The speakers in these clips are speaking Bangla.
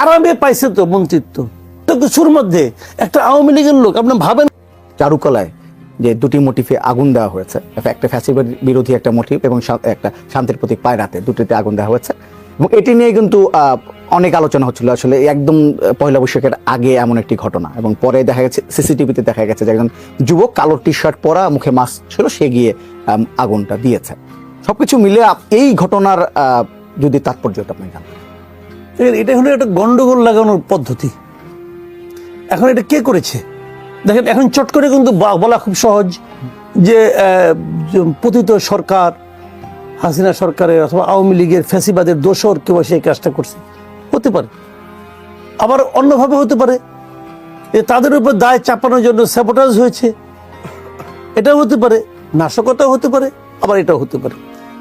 আরামে পাইছে তো মন্ত্রিত্ব। তো কিছুর মধ্যে একটা আওয়ামী লীগের লোক, আপনি ভাবেন চারুকলায় যে দুটি মোটিফে আগুন দেওয়া হয়েছে, একটা ফ্যাসিবাদ বিরোধী একটা মোটিভ এবং একটা শান্তির প্রতীক পায়রাতে দুটিতে আগুন দেওয়া হয়েছে। এবং এটি নিয়ে কিন্তু অনেক আলোচনা হচ্ছিল। আসলে একদম পয়লা বৈশাখের আগে এমন একটি ঘটনা। এবং পরে দেখা গেছে সিসিটিভিতে দেখা গেছে যে একজন যুবক কালো টি শার্ট পরা, মুখে মাস্ক ছিল, সে গিয়ে আগুনটা দিয়েছে। সবকিছু মিলে এই ঘটনার যদি তাৎপর্যটা আপনি জানেন দেখেন, এটা হলো একটা গন্ডগোল লাগানোর পদ্ধতি। এখন এটা কে করেছে? দেখেন এখন চট করে কিন্তু বলা খুব সহজ যে পতিত সরকার হাসিনা সরকারের অথবা আওয়ামী লীগের ফ্যাসিবাদের দোষর কেউ সেই কাজটা করছে। হতে পারে। আবার অন্যভাবে হতে পারে যে তাদের উপর দায় চাপানোর জন্য স্যাবোটাজ হয়েছে। এটাও হতে পারে নাশকতাও হতে পারে আবার এটাও হতে পারে।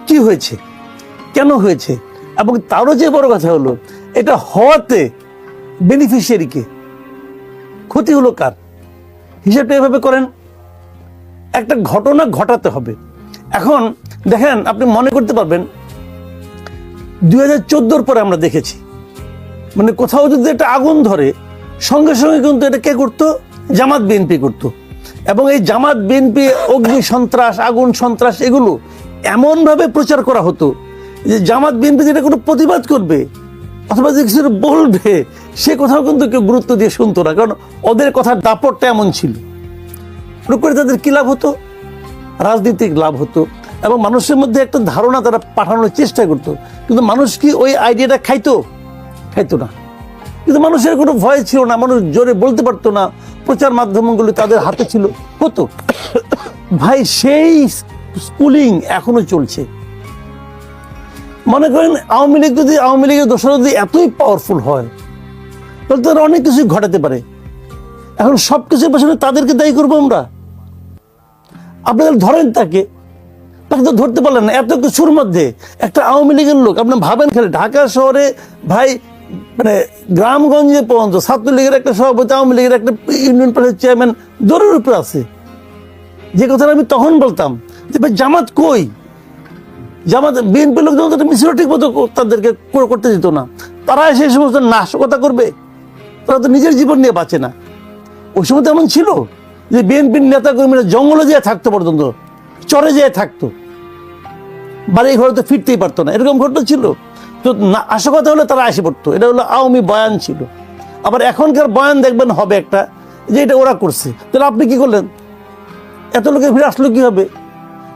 কি হয়েছে? কেন হয়েছে? এবং তারও যে বড় কথা হলো এটা হওয়াতে বেনিফিশিয়ারিকে ক্ষতি হলো কার? হিসাবটা এভাবে করেন, একটা ঘটনা ঘটাতে হবে। এখন দেখেন, আপনি মনে করতে পারবেন, দুই হাজার চোদ্দোর পরে আমরা দেখেছি মানে কোথাও যদি একটা আগুন ধরে, সঙ্গে সঙ্গে কিন্তু এটা কে করতো? জামাত বিএনপি করতো। এবং এই জামাত বিএনপি, অগ্নি সন্ত্রাস, আগুন সন্ত্রাস, এগুলো এমনভাবে প্রচার করা হতো যে জামাত বিএনপি যেটা কোনো প্রতিবাদ করবে অথবা যে কিছু বলবে, সে কথাও কিন্তু কেউ গুরুত্ব দিয়ে শুনতো না, কারণ ওদের কথার দাপটটা এমন ছিল। করে তাদের কি লাভ হতো? রাজনৈতিক লাভ হতো। এবং মানুষের মধ্যে একটা ধারণা তারা পাঠানোর চেষ্টা করতো। কিন্তু মানুষ কি ওই আইডিয়াটা খাইতো? খাইতো না। কিন্তু মানুষের কোনো ভয় ছিল না, মানুষ জোরে বলতে পারতো না। প্রচার মাধ্যমগুলো তাদের হাতে ছিল। হতো। ভাই, সেই স্কুলিং এখনও চলছে। মনে করেন আওয়ামী লীগ যদি, আওয়ামী লীগের দোষরা যদি এতই পাওয়ারফুল হয়, তাহলে তারা অনেক কিছুই ঘটাতে পারে। এখন সব কিছুর পেছনে তাদেরকে দায়ী করব আমরা। আপনাদের ধরেন তাকে তাকে তো ধরতে পারলেন না। এত কিছুর মধ্যে একটা আওয়ামী লীগের লোক, আপনি ভাবেন খালি ঢাকা শহরে ভাই মানে গ্রামগঞ্জে পর্যন্ত ছাত্রলীগের একটা সভাপতি, আওয়ামী লীগের একটা ইউনিয়ন পরিষদ চেয়ারম্যান দৌড়ের উপরে আছে। যে কথাটা আমি তখন বলতাম যে, ভাই, জামাত কই? জামাত বিএনপি লোক যখন মিছিল ঠিক মতো তাদেরকে করতে দিত না। তারা এসে এই সমস্ত নাশকতা করবে, তারা তো নিজের জীবন নিয়ে বাঁচে না। ওই সময় তো এমন ছিল যে বিএনপির নেতা কর্মীরা জঙ্গলে যেয়ে থাকতো পর্যন্ত, চরে যেয়ে থাকতো। বাড়ি ঘরে তো ফিরতেই পারতো না। এরকম ঘটনা ছিল। তো না আসা কথা হলে তারা আসে পড়তো। এটা হলো আওয়ামী বয়ান ছিল। আবার এখনকার বয়ান দেখবেন হবে একটা, যে এটা ওরা করছে। তাহলে আপনি কি করলেন? এত লোকের ভিড় আসলো কি হবে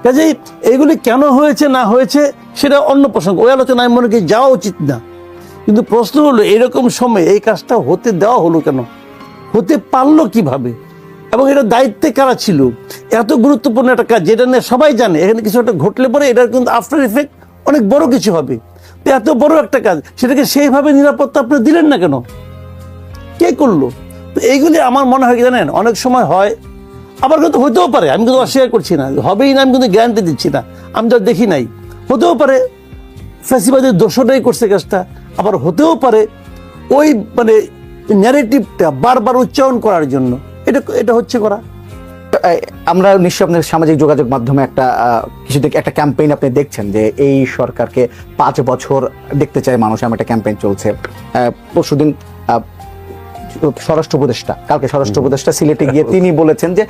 কাজেই এইগুলি কেন হয়েছে, না হয়েছে, সেটা অন্য প্রসঙ্গ। ওই আলোচনায় মনে করি যাওয়া উচিত না। কিন্তু প্রশ্ন হলো, এরকম সময় এই কাজটা হতে দেওয়া হলো কেন? হতে পারল কীভাবে? এবং এটা দায়িত্বে কারা ছিল? এত গুরুত্বপূর্ণ একটা কাজ, যেটা নিয়ে সবাই জানে, এখানে কিছু একটা ঘটলে পরে এটার কিন্তু আফটার ইফেক্ট অনেক বড় কিছু হবে। তো এত বড় একটা কাজ, সেটাকে সেইভাবে নিরাপত্তা আপনি দিলেন না কেন? কে করল? তো এইগুলি আমার মনে হয় কি জানেন, অনেক সময় হয় আবার কিন্তু হতেও পারে, আমি কিন্তু অস্বীকার করছি না। হবেই না, আমি কিন্তু গ্যারান্টি দিচ্ছি না। আমি তো দেখি নাই। হতেও পারে ফ্যাসিবাদের দোষটাই করছে কাজটা। আবার হতেও পারে, ওই মানে ন্যারেটিভটা বারবার উচ্চারণ করার জন্য। এটা এটা হচ্ছে করা। আমরা নিশ্চয় আপনার সামাজিক যোগাযোগ মাধ্যমে একটা কিছু একটা ক্যাম্পেইন আপনি দেখছেন যে এই সরকারকে পাঁচ বছর দেখতে চায় মানুষ, এমন একটা ক্যাম্পেইন চলছে। পরশুদিন স্বরাষ্ট্র উপদেষ্টা কালকে স্বরাষ্ট্র উপদেষ্টা সিলেটে গিয়ে তিনি বলেছেন যে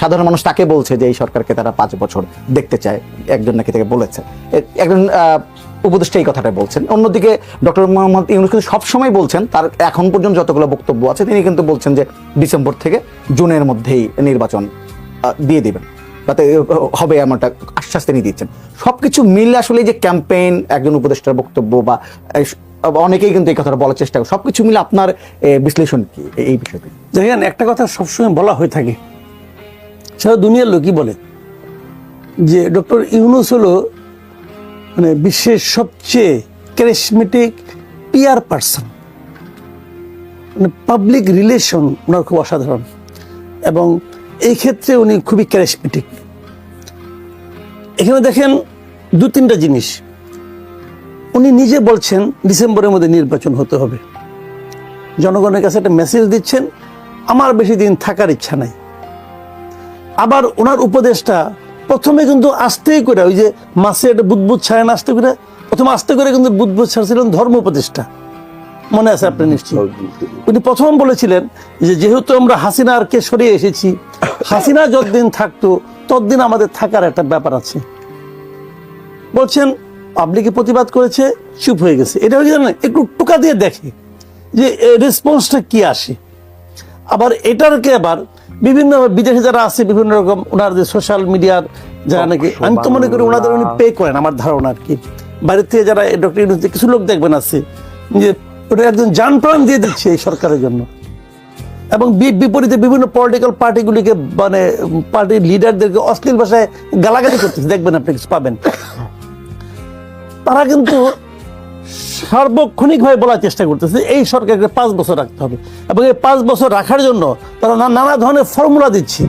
সাধারণ মানুষ তাকে বলছে যে এই সরকারকে তারা পাঁচ বছর দেখতে চায় একজন নাকি তাকে বলেছে। একজন উপদেষ্টা এই কথাটা বলছেন। অন্যদিকে ডক্টর মোহাম্মদ ইউনুস কিন্তু সবসময় বলছেন তার এখন পর্যন্ত যতগুলো বক্তব্য আছে তিনি কিন্তু বলছেন যে ডিসেম্বর থেকে জুনের মধ্যেই নির্বাচন দিয়ে দেবেন। তাতে হবে এমনটা আশ্বাস তিনি দিচ্ছেন। সবকিছু মিলে আসলে যে ক্যাম্পেইন একজন উপদেষ্টার বক্তব্য বা অনেকেই কিন্তু এই কথাটা বলার চেষ্টা করে। সবকিছু মিলে আপনার বিশ্লেষণ কি? এই- বিষয়টি। দেখেন, একটা কথা সবসময় বলা হয়ে থাকে। সারা দুনিয়ার লোকই বলে যে, ডক্টর ইউনুস হলো মানে বিশ্বের সবচেয়ে ক্যারিসমেটিক পিয়ার পার্সন মানে পাবলিক রিলেশন ওনার খুব অসাধারণ। এবং এই ক্ষেত্রে উনি খুবই ক্যারিসমেটিক এখানে দেখেন দু তিনটা জিনিস। উনি নিজে বলছেন ডিসেম্বরের মধ্যে নির্বাচন হতে হবে। জনগণের কাছে একটা মেসেজ দিচ্ছেন, আমার বেশি দিন থাকার ইচ্ছা নাই। আবার ওনার উপদেশটা প্রথমে কিন্তু আস্তেই করে, ওই যে মাসে একটা বুদবুদ ছায় না আস্তে করে, প্রথমে আস্তে করে কিন্তু বুদবুদ ছাড়ছিলেন ধর্ম উপদেশটা মনে আছে আপনি নিশ্চয়ই? উনি প্রথম বলেছিলেন যে, যেহেতু আমরা হাসিনারকে সরিয়ে এসেছি, হাসিনা যতদিন থাকতো, ততদিন আমাদের থাকার একটা ব্যাপার আছে। বলছেন পাবলিকে প্রতিবাদ করেছে চুপ হয়ে গেছে। এটা হচ্ছে জানেন? একটু টোকা দিয়ে দেখে যে রেসপন্সটা কি আসে। আবার এটারকে আবার বিভিন্ন বিদেশে যারা আছে বিভিন্ন রকম ওনার যে সোশ্যাল মিডিয়ার যারা নাকি আমি তো মনে করি ওনাদের উনি পে করেন আমার ধারণা আর কি। বাইরের থেকে যারা ডক্টর ইউনুস কিছু লোক দেখবেন আছে যে ওটা একজন যান প্রাণ দিয়ে দিচ্ছে এই সরকারের জন্য। এবং বিপরীতে বিভিন্ন পলিটিক্যাল পার্টিগুলিকে মানে পার্টির লিডারদেরকে অশ্লীল ভাষায় গালাগালি করতেছে। দেখবেন আপনি কিছু পাবেন। তারা কিন্তু সার্বক্ষণিকভাবে বলার চেষ্টা করতেছে, এই সরকারকে পাঁচ বছর রাখতে হবে। এবং এই পাঁচ বছর রাখার জন্য তারা নানা ধরনের ফর্মুলা দিচ্ছে।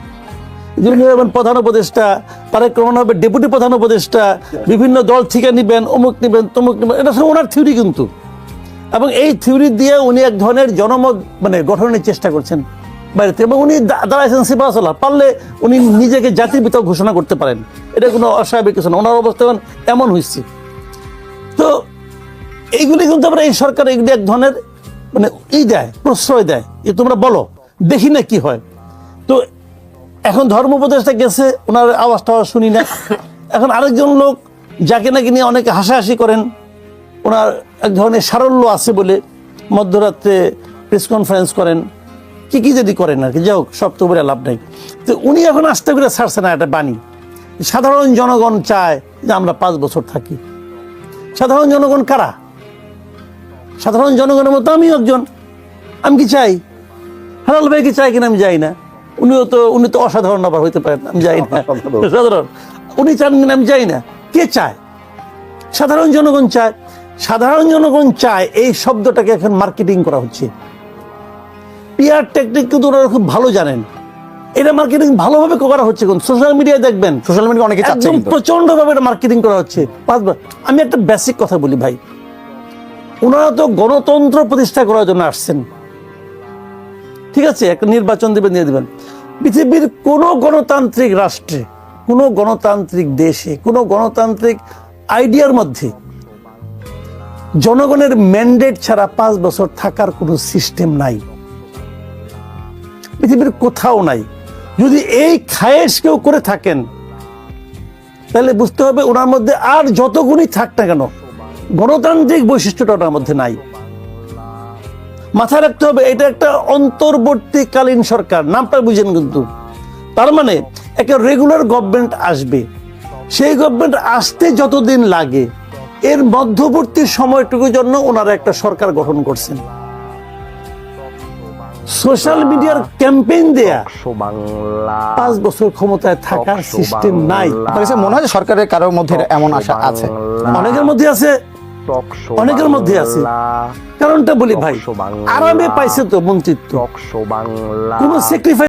হবেন প্রধান উপদেষ্টা, তারেক রহমান হবে ডেপুটি প্রধান উপদেষ্টা, বিভিন্ন দল থেকে নিবেন, অমুক নিবেন, তমুক নিবেন, এটা সব ওনার থিওরি কিন্তু। এবং এই থিওরি দিয়ে উনি এক ধরনের জনমত মানে গঠনের চেষ্টা করছেন বাইরে। এবং উনি দাঁড়াইছেন সিপাহসাল্লাহ পারলে উনি নিজেকে জাতির পিতা ঘোষণা করতে পারেন। এটা কোনো অস্বাভাবিক কিছু না, ওনার অবস্থা এমন হয়েছে তো এইগুলি কিন্তু আমরা এই সরকার এগুলি এক ধরনের মানে ই দেয়, প্রশ্রয় দেয় যে তোমরা বলো, দেখি না কি হয়। তো এখন ধর্ম উপদেশটা গেছে, ওনার আওয়াজ টাওয়াজ শুনি না। এখন আরেকজন লোক যাকে নাকি নিয়ে অনেকে হাসাহাসি করেন, ওনার এক ধরনের সারল্য আছে বলে মধ্যরাত্রে প্রেস কনফারেন্স করেন। কি কি যদি করেন আর কি, যাই হোক, সব তো বলে লাভ নেই। তো উনি এখন আস্তে করে ছাড়ছে না একটা বাণী। সাধারণ জনগণ চায় যে আমরা পাঁচ বছর থাকি। সাধারণ জনগণ কারা? সাধারণ জনগণের মতো আমি একজন। আমি কি চাই? হালাল ভাই কি চাই কিনা আমি যাই না। উনিও তো উনি তো অসাধারণ আবার হইতে পারেন আমি যাই না। সাধারণ। উনি চান কিনা আমি যাই না। কে চায়? সাধারণ জনগণ চায়। সাধারণ জনগণ চায় এই শব্দটাকে এখন মার্কেটিং করা হচ্ছে। পিআর টেকনিক কিন্তু ওনারা খুব ভালো জানেন। এটা মার্কেটিং ভালোভাবে করা হচ্ছে কোন? সোশ্যাল মিডিয়ায় দেখবেন সোশ্যাল মিডিয়া অনেকে চাচ্ছে একদম কিন্তু। প্রচণ্ড ভাবে এটা মার্কেটিং করা হচ্ছে। পাঁচবার আমি একটা বেসিক কথা বলি ভাই। ওনারা তো গণতন্ত্র প্রতিষ্ঠা করার জন্য আসছেন। ঠিক আছে একটা নির্বাচন দেবেন দিয়ে দেবেন। পৃথিবীর কোনো গণতান্ত্রিক রাষ্ট্রে কোনো গণতান্ত্রিক দেশে কোনো গণতান্ত্রিক আইডিয়ার মধ্যে জনগণের ম্যান্ডেট ছাড়া পাঁচ বছর থাকার কোনো সিস্টেম নাই। পৃথিবীর কোথাও নাই। যদি এই খায়েশ কেউ করে থাকেন, তাহলে বুঝতে হবে ওনার মধ্যে আর যত থাক না কেন, গণতান্ত্রিক বৈশিষ্ট্যটা ওনার মধ্যে নাই। মাথায় রাখতে হবে, এটা একটা অন্তর্বর্তীকালীন সরকার নামটা বুঝেন কিন্তু। তার মানে একটা রেগুলার গভর্নমেন্ট আসবে। সেই গভর্নমেন্ট আসতে যতদিন লাগে, এর মধ্যবর্তী সময়টুকুর জন্য ওনারা একটা সরকার গঠন করছেন। সোশ্যাল মিডিয়ার ক্যাম্পেইন দেয়া। বাংলা। পাঁচ বছর ক্ষমতায় থাকার সিস্টেম নাই। কাছে মনে হয় সরকারের কারোর মধ্যে এমন আশা আছে? অনেকের মধ্যে আছে। অনেকের মধ্যে আছে। কারণটা বলি ভাই আরামে পাইছে তো বাংলা। কোনো স্যাক্রিফাইস